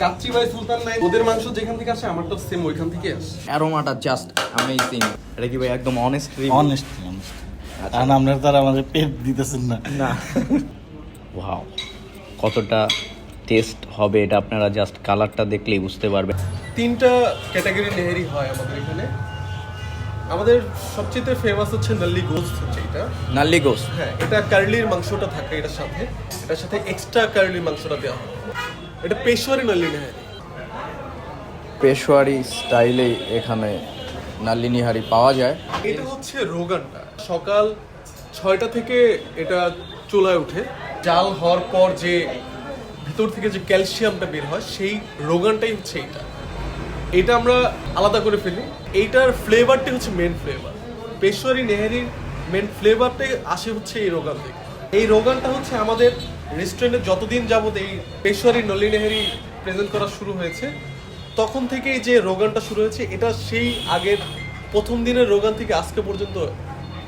Kacchi by সুলতান নাই ওদের মাংস যেখান থেকে আসে আমারটা সেম ওইখান থেকে আসে। অ্যারোমাটা জাস্ট অ্যামেজিং এটা কি ভাই একদম অনেস্ট অনেস্ট অনেস্ট কারণ আপনার তারা আমাদের পেট দিতেছেন না। না। ওয়াও কতটা টেস্ট হবে এটা আপনারা জাস্ট কালারটা দেখলেই বুঝতে পারবেন। তিনটা ক্যাটাগরি নেহেরি হয় আমাদের এখানে। আমাদের সবচেয়ে ফেমাস হচ্ছে নাল্লি গোস্ত হচ্ছে এটা। নাল্লি গোস হ্যাঁ এটা কার্লির মাংসটা থাকে এটার সাথে। এটার সাথে এক্সট্রা কার্লির মাংসটা দেওয়া হয়। এটা পেশোয়ারি নাল্লি নেহেরি পেশোয়ারি স্টাইলে এখানে নাল্লি নিহারি পাওয়া যায়। এটা হচ্ছে রোগানটা। সকাল ছয়টা থেকে এটা চুলায় ওঠে। জাল হওয়ার পর যে ভিতর থেকে যে ক্যালসিয়ামটা বের হয় সেই রোগানটাই হচ্ছে এটা এটা আমরা আলাদা করে ফেলি। এইটার ফ্লেভারটাই হচ্ছে মেন ফ্লেভার পেশোয়ারি নেহেরির মেন ফ্লেভারটাই আসে হচ্ছে এই রোগান থেকে। এই রোগানটা হচ্ছে আমাদের রেস্টুরেন্টে যতদিন যাবত এই পেশোয়ারি নলি নেহেরি প্রেজেন্ট করা শুরু হয়েছে তখন থেকেই যে রোগানটা শুরু হয়েছে এটা সেই আগের প্রথম দিনের রোগান থেকে আজকে পর্যন্ত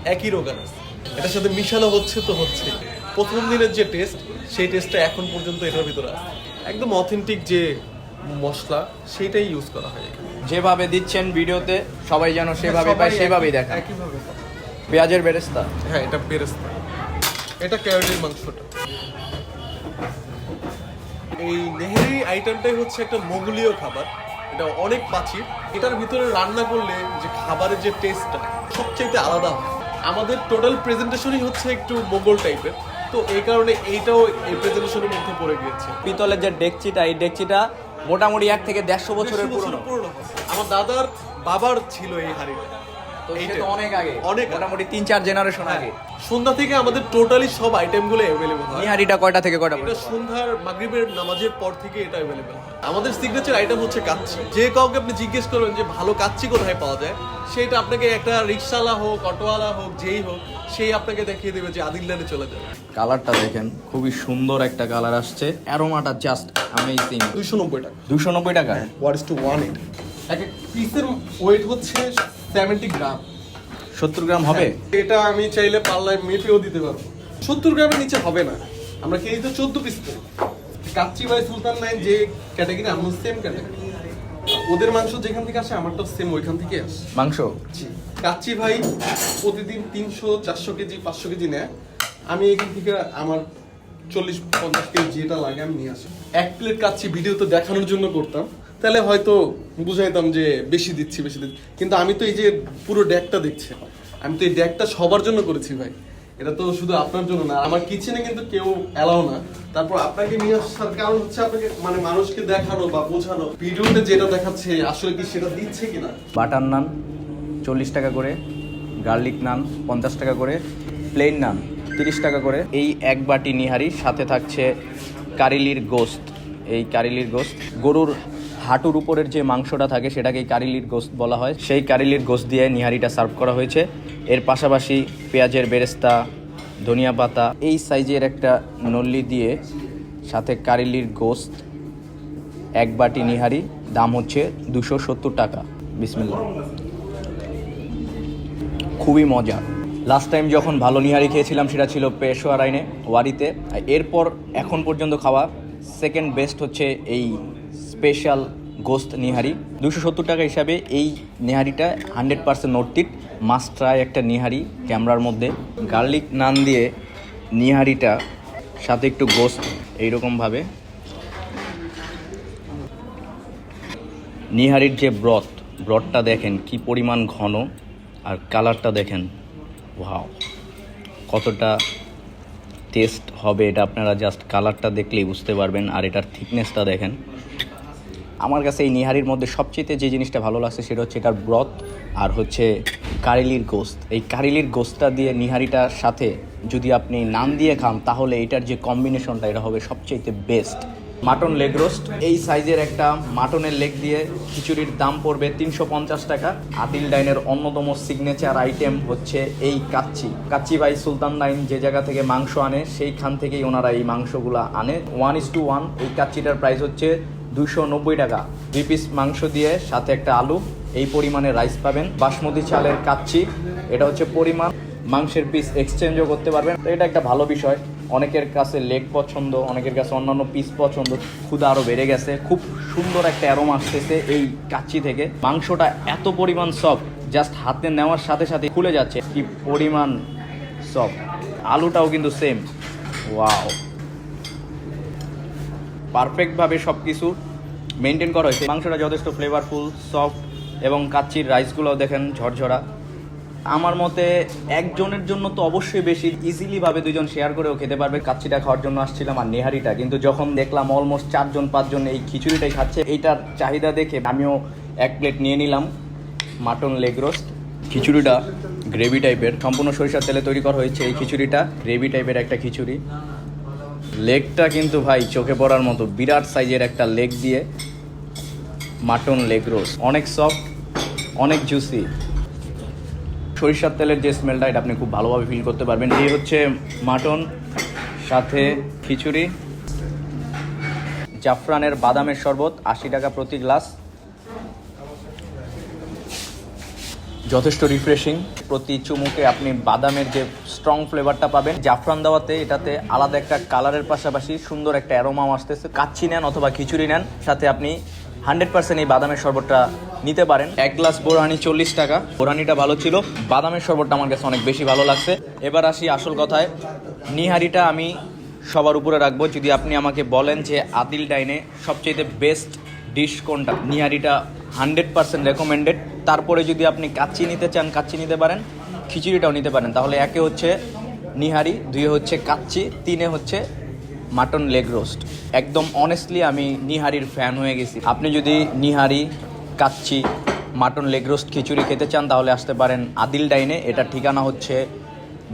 একই রোগান আছে। এটার সাথে মিশানো হচ্ছে তো হচ্ছে। প্রথম দিনের যে টেস্ট সেই টেস্টটা এখন পর্যন্ত এটার ভিতরে আছে। একদম অথেন্টিক যে মশলা সেটাই ইউজ করা হয় যেভাবে দিচ্ছেন ভিডিওতে সবাই যেন সেভাবে পায় সেভাবেই দেখা একইভাবে। পায়। পেঁয়াজের বেরেস্তা। হ্যাঁ এটা বেরেস্তা। এটা ক্যারোটির মাংসটা। এই নেহেরি আইটেমটাই হচ্ছে একটা মোগলীয় খাবার। এটা অনেক প্রাচীর এটার ভিতরে রান্না করলে যে খাবারের যে টেস্টটা সবচেয়ে আলাদা হয়। আমাদের টোটাল প্রেজেন্টেশনই হচ্ছে একটু মোগল টাইপের তো এই কারণে এইটাও এই প্রেজেন্টেশনের মধ্যে পড়ে গিয়েছে। পিতলের যে ডেকচিটা এই ডেকচিটা মোটামুটি এক থেকে দেড়শো বছরের পুরনো। আমার দাদার বাবার ছিল এই হাড়িটা। তো। তো অনেক আগে অনেক মোটামুটি তিন চার জেনারেশন আগে। সন্ধ্যা থেকে আমাদের টোটালি সব আইটেমগুলো অ্যাভেলেবল হয়। নিহারিটা কয়টা থেকে কয়টা এটা পর্যন্ত? সন্ধ্যার মাগরিবের নামাজের পর থেকে এটা অ্যাভেলেবেল আমাদের সিগনেচার আইটেম হচ্ছে কাচ্চি। যে কাউকে আপনি জিজ্ঞেস করবেন যে ভালো কাচ্চি কোথায় পাওয়া যায় সেটা আপনাকে একটা রিক্সাওয়ালা হোক অটোওয়ালা হোক যেই হোক সেই আপনাকে দেখিয়ে দেবে যে আদিল লেনে চলে যাবে। কালারটা দেখেন খুবই সুন্দর একটা কালার আসছে। অ্যারোমাটা জাস্ট অ্যামেজিং দুইশো নব্বই টাকা। দুশো নব্বই টাকা? ওয়াট ইস টু ওয়ান এক এক পিসের ওয়েট হচ্ছে সেভেন্টি গ্রাম সত্তর গ্রাম হবে? এটা আমি চাইলে পাল্লায় মেপেও দিতে পারব। সত্তর গ্রামের নিচে হবে না। আমরা কেজিতে চোদ্দ পিস করি কাচ্চি বাই সুলতান নাইন যে ক্যাটাগরি আমার সেম ক্যাটাগরি ওদের মাংস যেখান থেকে আসে আমারটা সেম ওইখান থেকে আসে। মাংস? কাচ্চি ভাই প্রতিদিন তিনশো চারশো কেজি পাঁচশো কেজি নেয়। আমি এখান থেকে আমার চল্লিশ পঞ্চাশ কেজি যেটা লাগে আমি নিয়ে আসি। এক প্লেট কাচ্চি ভিডিওতে দেখানোর জন্য করতাম। তাহলে হয়তো বুঝাইতাম যে বেশি দিচ্ছি বেশি দিচ্ছি। কিন্তু আমি তো এই যে পুরো ডেকটা দেখছি, আমি তো এই ডেকটা সবার জন্য করেছি ভাই। এটা তো শুধু আপনার জন্য না, আমার কিচেনে কিন্তু কেউ অ্যালাও না। তারপর আপনাকে নিয়ে আসার কারণ হচ্ছে আপনাকে মানে মানুষকে দেখানো বা বোঝানো। ভিডিওতে যেটা দেখাচ্ছে, আসলে কি সেটা দিচ্ছে কিনা? বাটার নান চল্লিশ টাকা করে। গার্লিক নান পঞ্চাশ টাকা করে। প্লেন নান তিরিশ টাকা করে। এই এক বাটি নিহারি, সাথে থাকছে কারিলির গোস্ত এই কারিলির গোস্ত গরুর হাঁটুর উপরের যে মাংসটা থাকে সেটাকে কারিলির গোস্ত বলা হয়। সেই কারিলির গোস্ত দিয়ে নিহারিটা সার্ভ করা হয়েছে। এর পাশাপাশি পেঁয়াজের বেরেস্তা, ধনিয়া পাতা, এই সাইজের একটা নল্লি দিয়ে সাথে কারিলির গোস্ত, এক বাটি নিহারি, দাম হচ্ছে দুশো সত্তর টাকা। বিসমিল্লা খুবই মজা। লাস্ট টাইম যখন ভালো নিহারি খেয়েছিলাম সেটা ছিল পেশোয়ার আইনে, ওয়ারিতে। এরপর এখন পর্যন্ত খাওয়া সেকেন্ড বেস্ট হচ্ছে এই স্পেশাল গোস্ত নিহারি। দুশো সত্তর টাকা হিসাবে এই নিহারিটা হান্ড্রেড পার্সেন্ট নর্তিক মাস্ট ট্রাই একটা নিহারি ক্যামেরার মধ্যে। গার্লিক নান দিয়ে নিহারিটা সাথে একটু গোস্ত এইরকমভাবে। নিহারির যে ব্রত ব্রথটা দেখেন কি পরিমাণ ঘন আর কালারটা দেখেন ওয়াও কতটা টেস্ট হবে এটা আপনারা জাস্ট কালারটা দেখলেই বুঝতে পারবেন আর এটার থিকনেসটা দেখেন। আমার কাছে এই নিহারির মধ্যে সবচেয়ে যে জিনিসটা ভালো লাগছে সেটা হচ্ছে এটার ব্রথ আর হচ্ছে কারিলির গোস্ত। এই কারিলির গোস্তটা দিয়ে নিহারিটার সাথে যদি আপনি নান দিয়ে খান, তাহলে এটার যে কম্বিনেশনটা এটা হবে সবচেয়ে বেস্ট মাটন লেগ রোস্ট এই সাইজের একটা মাটনের লেগ দিয়ে খিচুড়ির দাম পড়বে তিনশো পঞ্চাশ টাকা। আদিল ডাইনের অন্যতম সিগনেচার আইটেম হচ্ছে এই কাচ্চি। কাচ্চি বাই সুলতান ডাইন যে জায়গা থেকে মাংস আনে, সেইখান থেকেই ওনারা এই মাংসগুলো আনে। ওয়ান ইস টু ওয়ান এই কাচ্চিটার প্রাইস হচ্ছে দুশো নব্বই টাকা। দুই পিস মাংস দিয়ে সাথে একটা আলু, এই পরিমাণে রাইস পাবেন। বাসমতি চালের কাচ্চি, এটা হচ্ছে পরিমাণ। মাংসের পিস এক্সচেঞ্জও করতে পারবেন। তো এটা একটা ভালো বিষয়। অনেকের কাছে লেগ পছন্দ, অনেকের কাছে অন্যান্য পিস পছন্দ। ক্ষুদা আরও বেড়ে গেছে। খুব সুন্দর একটা অ্যারোম আসতেছে এই কাচ্চি থেকে। মাংসটা এত পরিমাণ সফট জাস্ট হাতে নেওয়ার সাথে সাথে খুলে যাচ্ছে। কি পরিমাণ সফট আলুটাও কিন্তু সেম ওয়াও পারফেক্টভাবে সব কিছু মেনটেন করা হয়েছে। মাংসটা যথেষ্ট ফ্লেভারফুল সফট এবং কাচ্চির রাইসগুলোও দেখেন ঝরঝরা। আমার মতে একজনের জন্য তো অবশ্যই বেশি ইজিলিভাবে দুজন শেয়ার করেও খেতে পারবে। কাচ্চিটা খাওয়ার জন্য আসছিলাম আর নেহারিটা। কিন্তু যখন দেখলাম অলমোস্ট চারজন, পাঁচজন এই খিচুড়িটাই খাচ্ছে, এইটার চাহিদা দেখে আমিও এক প্লেট নিয়ে নিলাম মাটন লেগ রোস্ট খিচুড়িটা গ্রেভি টাইপের সম্পূর্ণ সরিষার তেলে তৈরি করা হয়েছে এই খিচুড়িটা গ্রেভি টাইপের একটা খিচুড়ি। লেগটা কিন্তু ভাই চোখে পড়ার মতো, বিরাট সাইজের একটা লেগ দিয়ে মাটন লেগ রোস্ট অনেক সফট অনেক জুসি সরিষার তেলের যে স্মেলটা এটা আপনি খুব ভালোভাবে ফিল করতে পারবেন। এই হচ্ছে মাটন, সাথে খিচুড়ি, জাফরানের বাদামের শরবত, আশি টাকা প্রতি গ্লাস। যথেষ্ট রিফ্রেশিং প্রতি চুমুকে আপনি বাদামের যে স্ট্রং ফ্লেভারটা পাবেন, জাফরান দেওয়াতে এটাতে আলাদা একটা কালারের পাশাপাশি সুন্দর একটা অ্যারোমাও আসতেছে। কাচ্চি নেন অথবা খিচুড়ি নেন, সাথে আপনি হান্ড্রেড পার্সেন্ট এই বাদামের শরবতটা নিতে পারেন। এক গ্লাস বোরহানি চল্লিশ টাকা। বোরহানিটা ভালো ছিল। বাদামের শরবতটা আমার কাছে অনেক বেশি ভালো লাগছে। এবার আসি আসল কথায়। নিহারিটা আমি সবার উপরে রাখব। যদি আপনি আমাকে বলেন যে আদিল ডাইনে সবচেয়ে বেস্ট ডিশ কোনটা? নিহারিটা হান্ড্রেড পার্সেন্ট রেকমেন্ডেড তারপরে যদি আপনি কাচ্চি নিতে চান, কাচ্চি নিতে পারেন, খিচুড়িটাও নিতে পারেন। তাহলে একে হচ্ছে নিহারি, দুয়ে হচ্ছে কাচ্চি, তিনে হচ্ছে মাটন লেগ রোস্ট। একদম অনেস্টলি আমি নিহারির ফ্যান হয়ে গেছি। আপনি যদি nihari, kacchi, mutton leg roast khichuri খেতে চান, তাহলে আসতে পারেন আদিল ডাইনে। এটার ঠিকানা হচ্ছে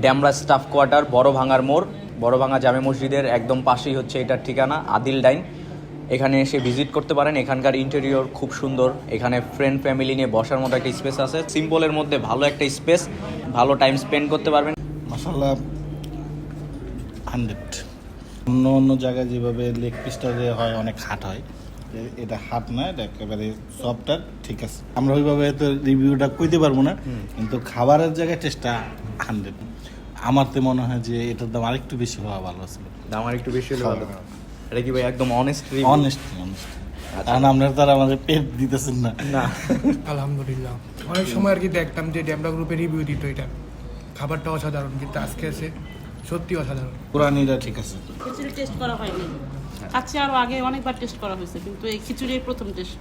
ড্যামরা স্টাফ কোয়ার্টার বড় ভাঙার মোড়। বড় ভাঙা জামে মসজিদের একদম পাশেই হচ্ছে এটার ঠিকানা, আদিল ডাইন। এখানে এসে ভিজিট করতে পারেন। এখানকার ইন্টেরিয়র খুব সুন্দর। এখানে ফ্রেন্ড ফ্যামিলি নিয়ে বসার মতো একটা স্পেস আছে। সিম্পলের মধ্যে ভালো একটা স্পেস ভালো টাইম স্পেন্ড করতে পারবেন। হান্ড্রেড অন্য অন্য জায়গায় যেভাবে লেগ পিসটা যে হয় অনেক হাট হয়। এটা হাট না এটা একেবারে সফট আর ঠিক আছে। আমরা ওইভাবে তো রিভিউটা কইতে পারব না কিন্তু খাবারের জায়গায় টেস্টটা হান্ড্রেড আমার তো মনে হয় যে এটার দাম আরেকটু বেশি হওয়া ভালো ছিল। দাম আরেকটু বেশি হলে ভালো। এটা কি ভাই একদম অনেস্ট অনেস্ট অনেস্ট কারণ আপনারা তারা আমাদের পেট দিতেছেন না। না। আলহামদুলিল্লাহ। অনেক সময় আর কি দেখতাম যে ড্যামরা গ্রুপে রিভিউ দিত এটা। খাবারটা অসাধারণ কিন্তু আজকে আছে সত্যি অসাধারণ। পুরানিরা ঠিক আছে খিচুড়ি টেস্ট করা হয়নি। কাছে আরও আগে অনেকবার টেস্ট করা হয়েছে কিন্তু এই খিচুড়ি প্রথম টেস্ট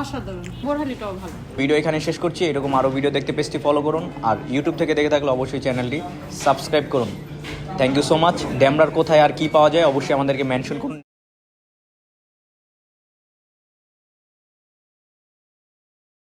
অসাধারণ। বোরহানিটাও ভালো। ভিডিও এখানে শেষ করছি এরকম আরও ভিডিও দেখতে পেজটি ফলো করুন আর ইউটিউব থেকে দেখে থাকলে অবশ্যই চ্যানেলটি সাবস্ক্রাইব করুন। থ্যাংক ইউ সো মাচ ড্যামরার কোথায় আর কি পাওয়া যায়? অবশ্যই আমাদেরকে মেনশন করুন।